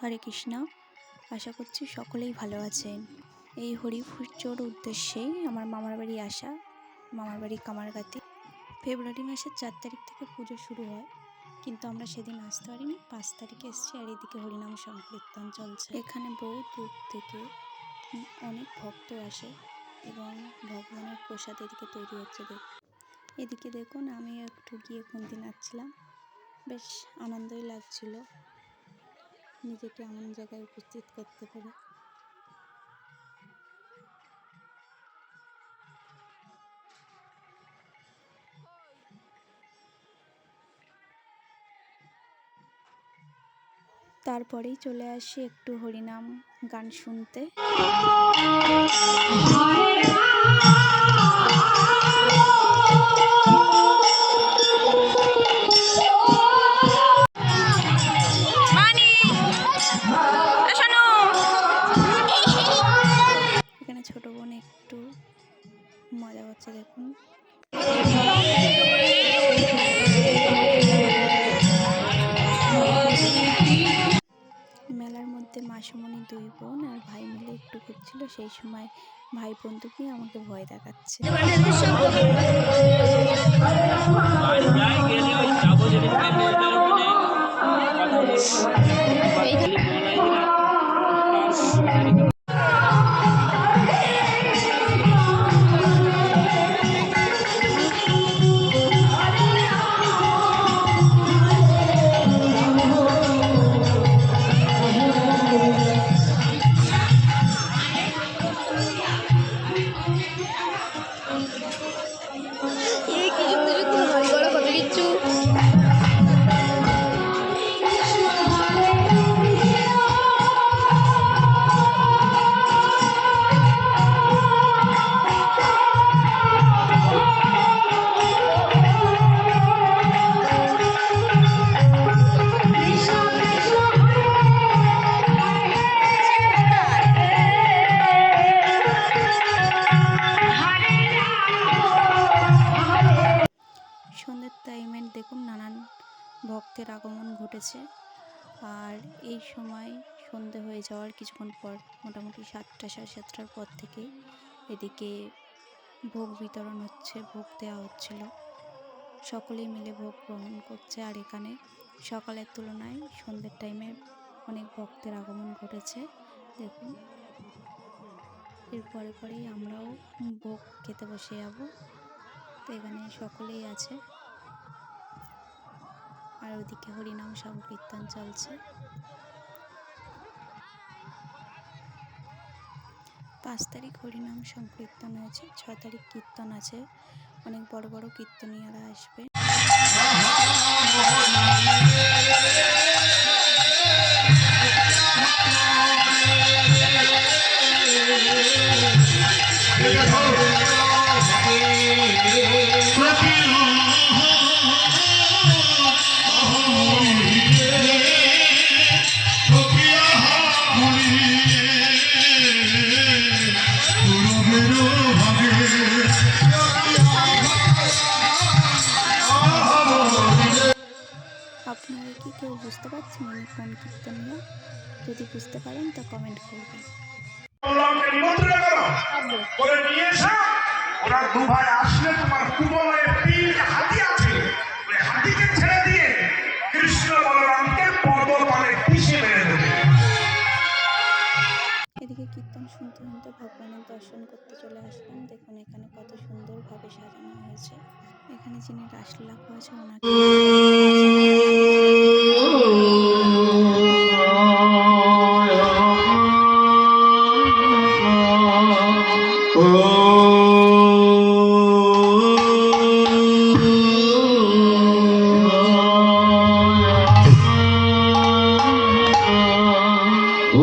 হরে কৃষ্ণ। আশা করছি সকলেই ভালো আছেন। এই হরি পুজোর উদ্দেশ্যেই আমার মামার বাড়ি আসা, মামার বাড়ি কামারগাতি ফেব্রুয়ারি মাসের চার তারিখ থেকে পুজো শুরু হয়, কিন্তু আমরা সেদিন আসতে পারিনি। পাঁচ তারিখে এসেছি আর এদিকে হরিনাম সংকীর্তন চলছে। এখানে বহু দূর থেকে অনেক ভক্ত আসে এবং ভগবানের প্রসাদ এদিকে তৈরি হচ্ছে এদিকে দেখুন আমি একটু গিয়ে খুন্তি নাচছিলাম। বেশ আনন্দই লাগছিল। নিজেকে এমন জায়গায় উপস্থিত করতে পারে। তারপরেই চলে আসি একটু হরিনাম গান শুনতে। মেলার মধ্যে মাসুমণি দুই বোন আর ভাই মিলে একটু ঘুরছিল, সেই সময় ভাই বন্ধুকে আমাকে ভয় দেখাচ্ছে। ভক্তের আগমন ঘটেছে। আর এই সময় সন্ধে হয়ে যাওয়ার কিছুক্ষণ পর মোটামুটি সাতটা সাড়ে সাতটার পর থেকে এদিকে ভোগ বিতরণ হচ্ছে, ভোগ দেওয়া হচ্ছিল। সকলেই মিলে ভোগ গ্রহণ করছে। আর এখানে সকালের তুলনায় সন্ধ্যের টাইমে অনেক ভক্তের আগমন ঘটেছে। দেখুন। এর পরে পরেই আমরাও ভোগ খেতে বসে যাব। তো এখানে সকলেই আছে। আর ওদিকে হরিনাম সংকীর্তন চলছে। পাঁচ তারিখ হরিনাম সংকীর্তন হয়েছে, ছ তারিখ কীর্তন আছে, অনেক বড় বড় কীর্তনীয়রা আসবে। আপনারা কি কেউ বুঝতে পারছেন ইনি কোন কীর্তনীয় যদি বুঝতে পারেন তা কমেন্ট করবেন। বললামকে নিমন্ত্রণ করো। করে নিয়ে এসো। ওরা দু ভাই আসলে তোমার কুমলের তিন হাতি আছে। ওই হাতিকে ছেড়ে দিয়ে কৃষ্ণ বলরামকে পর্বত মানে পিছিয়ে মেরে দেবে। এদিকে কীর্তন শুনতে শুনতে ভগবানের দর্শন করতে চলে আসলাম। দেখুন এখানে কত সুন্দরভাবে সাজানো হয়েছে। এখানে যিনি রাসলীলা করেছে ওনাকে ও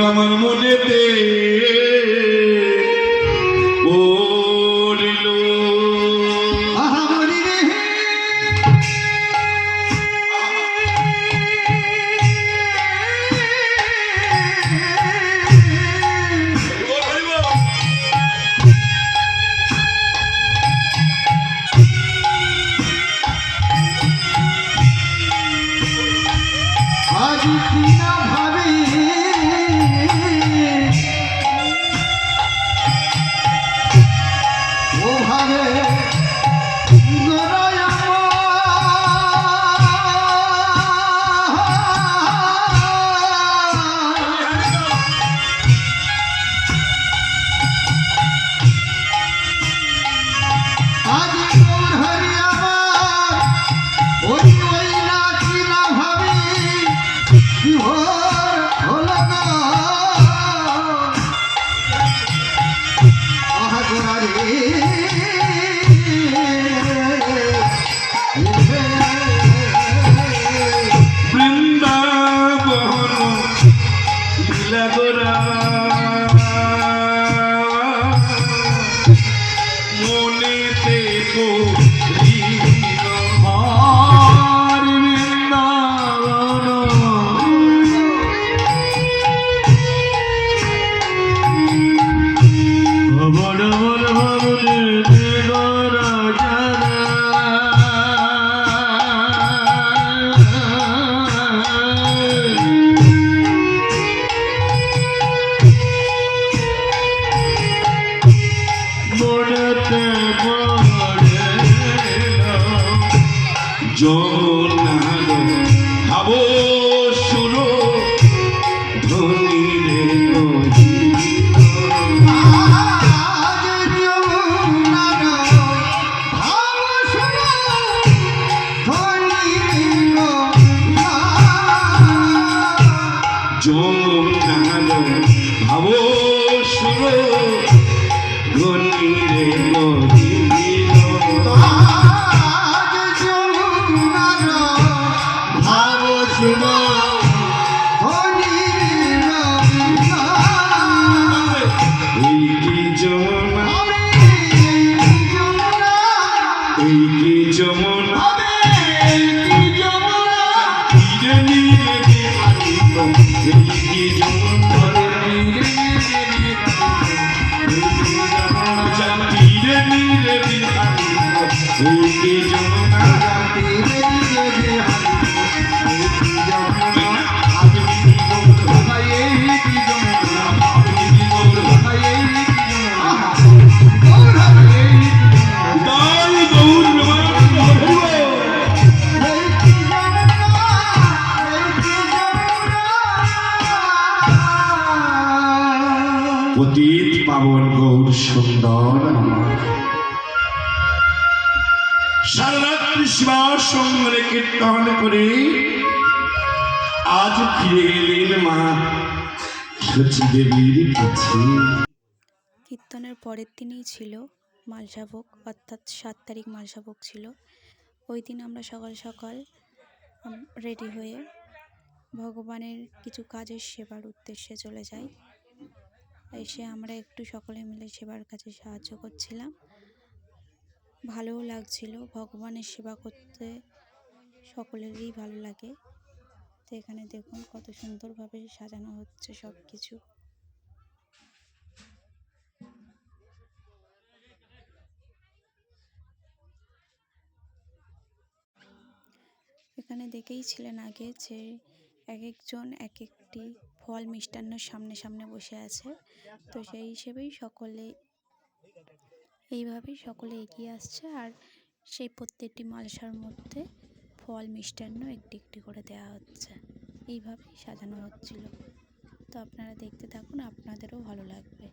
আমার মনেতে লীলা গোরা গৌর সুন্দর সঙ্গে কীর্তন করে আজ ফিরে মা। কাছে। কীর্তনের পরের দিনই ছিল মালসাভোগ, অর্থাৎ সাত তারিখ মালসাভোগ ছিল। ওই দিন আমরা সকাল সকাল রেডি হয়ে ভগবানের কিছু কাজের সেবার উদ্দেশ্যে চলে যাই। এসে আমরা একটু সকলে মিলে সেবার কাজে সাহায্য করছিলাম। ভালোও লাগছিল, ভগবানের সেবা করতে সকলেরই ভালো লাগে। তো এখানে দেখুন কত সুন্দরভাবে সাজানো হচ্ছে সব কিছু এখানে দেখেই ছিলেন আগে যে এক একজন এক একটি ফল মিষ্টান্ন সামনে সামনে বসে আছে। তো সেই হিসেবেই সকলে এইভাবেই সকলে এগিয়ে আসছে। আর সেই প্রত্যেকটি মালসার মধ্যে ফল মিষ্টান্ন একটি একটি করে দেওয়া হচ্ছে। এইভাবেই সাজানো হচ্ছিল। তো আপনারা দেখতে থাকুন, আপনাদেরও ভালো লাগবে।